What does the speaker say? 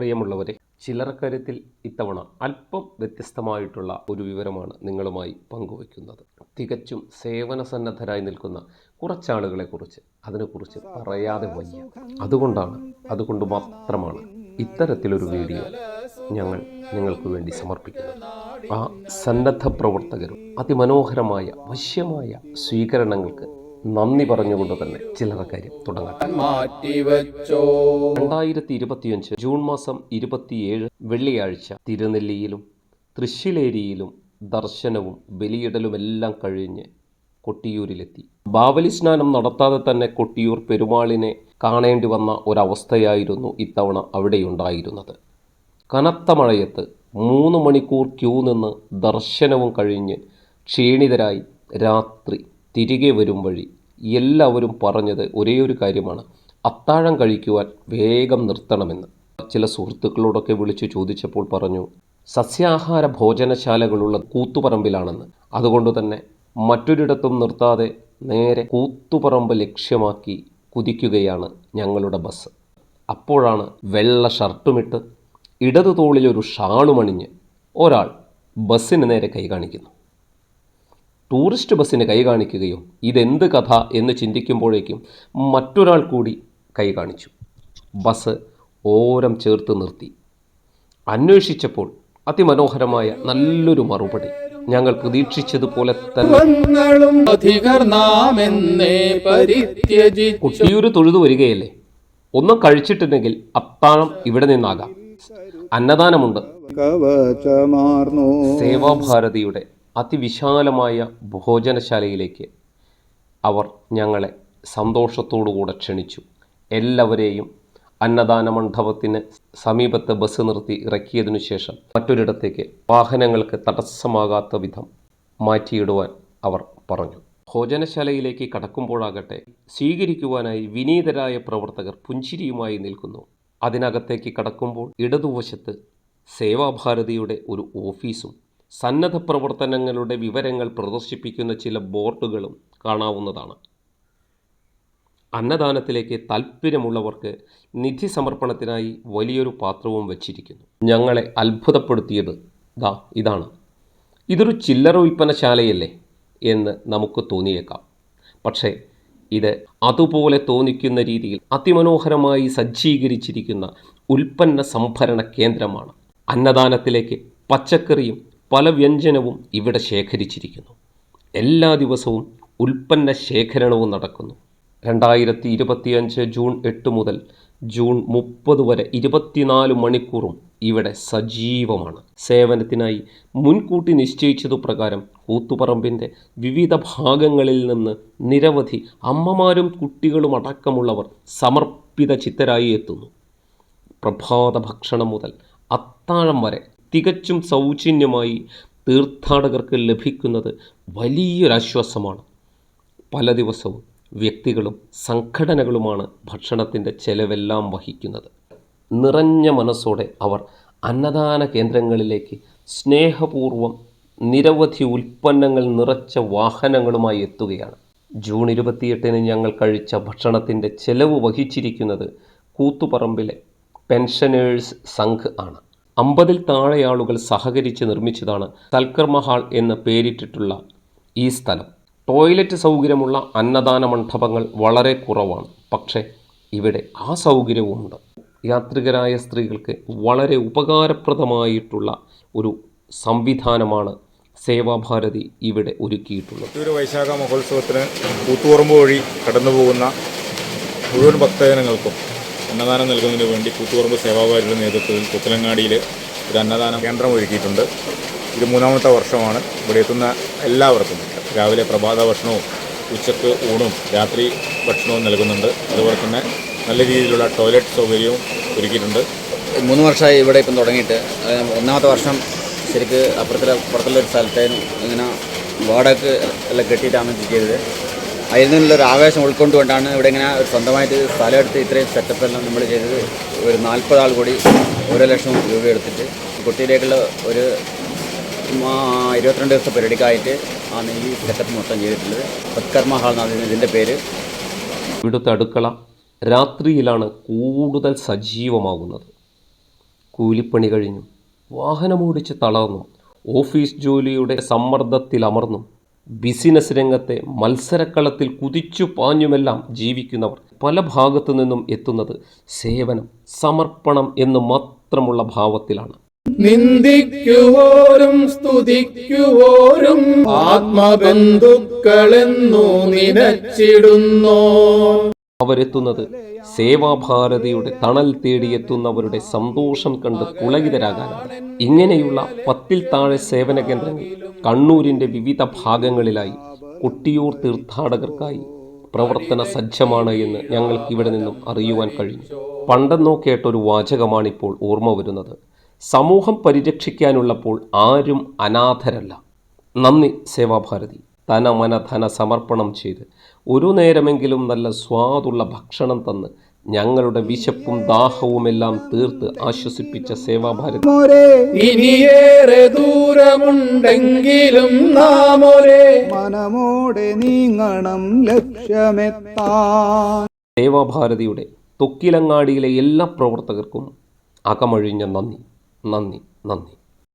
പ്രിയമുള്ളവരെ ചില്ലറക്കാര്യത്തിൽ ഇത്തവണ അല്പം വ്യത്യസ്തമായിട്ടുള്ള ഒരു വിവരമാണ് നിങ്ങളുമായി പങ്കുവയ്ക്കുന്നത്. തികച്ചും സേവന സന്നദ്ധരായി നിൽക്കുന്ന കുറച്ചാളുകളെക്കുറിച്ച് അതിനെക്കുറിച്ച് പറയാതെ വയ്യ. അതുകൊണ്ടാണ് അതുകൊണ്ട് മാത്രമാണ് ഇത്തരത്തിലൊരു വീഡിയോ ഞങ്ങൾ നിങ്ങൾക്ക് വേണ്ടി സമർപ്പിക്കുന്നത്. ആ സന്നദ്ധ പ്രവർത്തകരും അതിമനോഹരമായ വശ്യമായ സ്വീകരണങ്ങൾക്ക് നന്ദി പറഞ്ഞുകൊണ്ട് തന്നെ ചില്ലറക്കാര്യം തുടങ്ങാം. മാറ്റിവച്ചോ. രണ്ടായിരത്തി ഇരുപത്തിയഞ്ച് ജൂൺ മാസം ഇരുപത്തിയേഴ് വെള്ളിയാഴ്ച തിരുനെല്ലിയിലും തൃശ്ശിലേരിയിലും ദർശനവും ബലിയിടലുമെല്ലാം കഴിഞ്ഞ് കൊട്ടിയൂരിലെത്തി. ബാവലി സ്നാനം നടത്താതെ തന്നെ കൊട്ടിയൂർ പെരുമാളിനെ കാണേണ്ടി വന്ന ഒരവസ്ഥയായിരുന്നു ഇത്തവണ അവിടെയുണ്ടായിരുന്നത്. കനത്ത മഴയത്ത് മൂന്ന് മണിക്കൂർ ക്യൂ നിന്ന് ദർശനവും കഴിഞ്ഞ് ക്ഷീണിതരായി രാത്രി തിരികെ വരും വഴി എല്ലാവരും പറഞ്ഞത് ഒരേ ഒരു കാര്യമാണ്. അത്താഴം കഴിക്കുവാൻ വേഗം നിർത്തണമെന്ന്. ചില സുഹൃത്തുക്കളോടൊക്കെ വിളിച്ചു ചോദിച്ചപ്പോൾ പറഞ്ഞു സസ്യാഹാര ഭോജനശാലകളുള്ള കൂത്തുപറമ്പിലാണെന്ന്. അതുകൊണ്ട് തന്നെ മറ്റൊരിടത്തും നിർത്താതെ നേരെ കൂത്തുപറമ്പ് ലക്ഷ്യമാക്കി കുതിക്കുകയാണ് ഞങ്ങളുടെ ബസ്. അപ്പോഴാണ് വെള്ള ഷർട്ടുമിട്ട് ഇടതു തോളിലൊരു ഷാളുമണിഞ്ഞ് ഒരാൾ ബസ്സിന് നേരെ കൈ കാണിക്കുന്നു ടൂറിസ്റ്റ് ബസ്സിന് കൈ കാണിക്കുകയോ ഇതെന്ത് കഥ എന്ന് ചിന്തിക്കുമ്പോഴേക്കും മറ്റൊരാൾ കൂടി കൈ കാണിച്ചു. ബസ് ഓരം ചേർത്ത് നിർത്തി. അന്വേഷിച്ചപ്പോൾ അതിമനോഹരമായ നല്ലൊരു മറുപടി. ഞങ്ങൾ പ്രതീക്ഷിച്ചതുപോലെ തന്നെ കുട്ടിയൂര് തൊഴുതു വരികയല്ലേ? ഒന്നും കഴിച്ചിട്ടുണ്ടെങ്കിൽ അത്താഴം ഇവിടെ നിന്നാകാം. അന്നദാനമുണ്ട്. സേവാഭാരതിയുടെ അതിവിശാലമായ ഭോജനശാലയിലേക്ക് അവർ ഞങ്ങളെ സന്തോഷത്തോടുകൂടെ ക്ഷണിച്ചു. എല്ലാവരെയും അന്നദാന മണ്ഡപത്തിന് സമീപത്ത് ബസ് നിർത്തി ഇറക്കിയതിനു ശേഷം മറ്റൊരിടത്തേക്ക് വാഹനങ്ങൾക്ക് തടസ്സമാകാത്ത വിധം മാറ്റിയിടുവാൻ അവർ പറഞ്ഞു. ഭോജനശാലയിലേക്ക് കടക്കുമ്പോഴാകട്ടെ സ്വീകരിക്കുവാനായി വിനീതരായ പ്രവർത്തകർ പുഞ്ചിരിയുമായി നിൽക്കുന്നു. അതിനകത്തേക്ക് കടക്കുമ്പോൾ ഇടതുവശത്ത് സേവാഭാരതിയുടെ ഒരു ഓഫീസും സന്നദ്ധ പ്രവർത്തനങ്ങളുടെ വിവരങ്ങൾ പ്രദർശിപ്പിക്കുന്ന ചില ബോർഡുകളും കാണാവുന്നതാണ്. അന്നദാനത്തിലേക്ക് താല്പര്യമുള്ളവർക്ക് നിധി സമർപ്പണത്തിനായി വലിയൊരു പാത്രവും വച്ചിരിക്കുന്നു. ഞങ്ങളെ അത്ഭുതപ്പെടുത്തിയത് ദാ ഇതാണ്. ഇതൊരു ചില്ലറ വിൽപ്പനശാലയല്ലേ എന്ന് നമുക്ക് തോന്നിയേക്കാം. പക്ഷേ ഇത് അതുപോലെ തോന്നിക്കുന്ന രീതിയിൽ അതിമനോഹരമായി സജ്ജീകരിച്ചിരിക്കുന്ന ഉൽപ്പന്ന സംഭരണ കേന്ദ്രമാണ്. അന്നദാനത്തിലേക്ക് പച്ചക്കറിയും പല വ്യഞ്ജനവും ഇവിടെ ശേഖരിച്ചിരിക്കുന്നു. എല്ലാ ദിവസവും ഉൽപ്പന്ന ശേഖരണവും നടക്കുന്നു. രണ്ടായിരത്തി ഇരുപത്തിയഞ്ച് ജൂൺ എട്ട് മുതൽ ജൂൺ മുപ്പത് വരെ ഇരുപത്തിനാല് മണിക്കൂറും ഇവിടെ സജീവമാണ്. സേവനത്തിനായി മുൻകൂട്ടി നിശ്ചയിച്ചതു പ്രകാരം കൂത്തുപറമ്പിന്റെ വിവിധ ഭാഗങ്ങളിൽ നിന്ന് നിരവധി അമ്മമാരും കുട്ടികളും അടക്കമുള്ളവർ സമർപ്പിത ചിത്തരായി എത്തുന്നു. പ്രഭാത ഭക്ഷണം മുതൽ അത്താഴം വരെ തികച്ചും സൗജന്യമായി തീർത്ഥാടകർക്ക് ലഭിക്കുന്നത് വലിയൊരാശ്വാസമാണ്. പല ദിവസവും വ്യക്തികളും സംഘടനകളുമാണ് ഭക്ഷണത്തിന്റെ ചെലവെല്ലാം വഹിക്കുന്നത്. നിറഞ്ഞ മനസ്സോടെ അവർ അന്നദാന കേന്ദ്രങ്ങളിലേക്ക് സ്നേഹപൂർവം നിരവധി ഉൽപ്പന്നങ്ങൾ നിറച്ച വാഹനങ്ങളുമായി എത്തുകയാണ്. ജൂൺ ഇരുപത്തിയെട്ടിന് ഞങ്ങൾ കഴിച്ച ഭക്ഷണത്തിന്റെ ചെലവ് വഹിച്ചിരിക്കുന്നത് കൂത്തുപറമ്പിലെ പെൻഷനേഴ്സ് സംഘ് ആണ്. അമ്പതിൽ ആളുകൾ സഹകരിച്ച് നിർമ്മിച്ചതാണ് സൽക്കർമ്മ എന്ന് പേരിട്ടിട്ടുള്ള ഈ സ്ഥലം. ടോയ്ലറ്റ് സൗകര്യമുള്ള അന്നദാന മണ്ഡപങ്ങൾ വളരെ കുറവാണ്. പക്ഷേ ഇവിടെ ആ സൗകര്യവുമുണ്ട്. യാത്രികരായ സ്ത്രീകൾക്ക് വളരെ ഉപകാരപ്രദമായിട്ടുള്ള ഒരു സംവിധാനമാണ് സേവാഭാരതി ഇവിടെ ഒരുക്കിയിട്ടുള്ളത്. ഒരു വൈശാഖ മഹോത്സവത്തിന് കൂത്തുപറമ്പ് വഴി കടന്നു പോകുന്ന മുഴുവൻ ഭക്തജനങ്ങൾക്കും അന്നദാനം നൽകുന്നതിന് വേണ്ടി കൂത്തുപറമ്പ് സേവാഭാരിയുടെ നേതൃത്വത്തിൽ പുത്തലങ്ങാടിയിൽ ഒരു അന്നദാന കേന്ദ്രം ഒരുക്കിയിട്ടുണ്ട്. ഇത് മൂന്നാമത്തെ വർഷമാണ്. ഇവിടെ എത്തുന്ന എല്ലാവർക്കും രാവിലെ പ്രഭാത ഭക്ഷണവും ഉച്ചയ്ക്ക് ഊണും രാത്രി ഭക്ഷണവും നൽകുന്നുണ്ട്. അതുപോലെ തന്നെ നല്ല രീതിയിലുള്ള ടോയ്ലറ്റ് സൗകര്യവും ഒരുക്കിയിട്ടുണ്ട്. മൂന്ന് വർഷമായി ഇവിടെ ഇപ്പം തുടങ്ങിയിട്ട്. ഒന്നാമത്തെ വർഷം ശരിക്ക് അപ്പുറത്തെ പുറത്തുള്ള ഒരു സ്ഥലത്തേനും ഇങ്ങനെ വാടകയ്ക്ക് എല്ലാം കെട്ടിയിട്ടാണ് ചെയ്തത്. അതിൽ നിന്നുള്ളൊരു ആവേശം ഉൾക്കൊണ്ടുകൊണ്ടാണ് ഇവിടെ ഇങ്ങനെ സ്വന്തമായിട്ട് സ്ഥലം എടുത്ത് ഇത്രയും സെറ്റപ്പ് എല്ലാം നമ്മൾ ചെയ്തത്. ഒരു നാൽപ്പത് ആൾ കൂടി ഓരോ ലക്ഷം രൂപ എടുത്തിട്ട് കുട്ടിയിലേക്കുള്ള ഒരു ഇരുപത്തിരണ്ട് ദിവസത്തെ പരിപാടിക്കായിട്ട് ആണ് ഈ സെറ്റപ്പ് മൊത്തം ചെയ്തിട്ടുള്ളത്. സത്കർമ്മ ഹാൾ എന്നാണ് ഇതിന്റെ പേര്. ഇവിടുത്തെ അടുക്കള രാത്രിയിലാണ് കൂടുതൽ സജീവമാകുന്നത്. കൂലിപ്പണി കഴിഞ്ഞു വാഹനമോടിച്ച് തളർന്നു ഓഫീസ് ജോലിയുടെ സമ്മർദ്ദത്തിലമർന്നും ബിസിനസ് രംഗത്തെ മത്സരക്കളത്തിൽ കുതിച്ചു പാഞ്ഞുമെല്ലാം ജീവിക്കുന്നവർ പല ഭാഗത്തു നിന്നും എത്തുന്നത് സേവനം സമർപ്പണം എന്ന് മാത്രമുള്ള ഭാവത്തിലാണ്. നിന്ദിക്കുവോരും സ്തുതിക്കുവോരും ആത്മബന്ധുക്കളെന്നു നിനച്ചിടുന്നോ. അവരെത്തുന്നത്. സേവാഭാരതിയുടെ തണൽ തേടിയെത്തുന്നവരുടെ സന്തോഷം കണ്ട് പുളകിതരാകാനാണ് ഇങ്ങനെയുള്ള പത്തിൽ താഴെ സേവന കേന്ദ്രങ്ങൾ കണ്ണൂരിന്റെ വിവിധ ഭാഗങ്ങളിലായി കൊട്ടിയൂർ തീർത്ഥാടകർക്കായി പ്രവർത്തന സജ്ജമാണ് എന്ന് ഞങ്ങൾക്ക് ഇവിടെ നിന്നും അറിയുവാൻ കഴിഞ്ഞു പണ്ടെന്നോ കേട്ടൊരു വാചകമാണിപ്പോൾ ഓർമ്മ വരുന്നത്. സമൂഹം പരിരക്ഷിക്കാനുള്ളപ്പോൾ ആരും അനാഥരല്ല. നന്ദി സേവാഭാരതി. തന മന ധന സമർപ്പണം ചെയ്ത് ഒരു നേരമെങ്കിലും നല്ല സ്വാദുള്ള ഭക്ഷണം തന്ന് ഞങ്ങളുടെ വിശപ്പും ദാഹവും എല്ലാം തീർത്ത് ആശ്വസിപ്പിച്ച സേവാഭാരതി. മോരെ ഇനിയേറെ ദൂരമുണ്ടെങ്കിലും നാം ഒരേ മനമോടെ നീങ്ങണം ലക്ഷ്യമെത്താൻ. സേവാഭാരതിയുടെ തൊക്കിലങ്ങാടിയിലെ എല്ലാ പ്രവർത്തകർക്കും അകമഴിഞ്ഞ നന്ദി നന്ദി നന്ദി.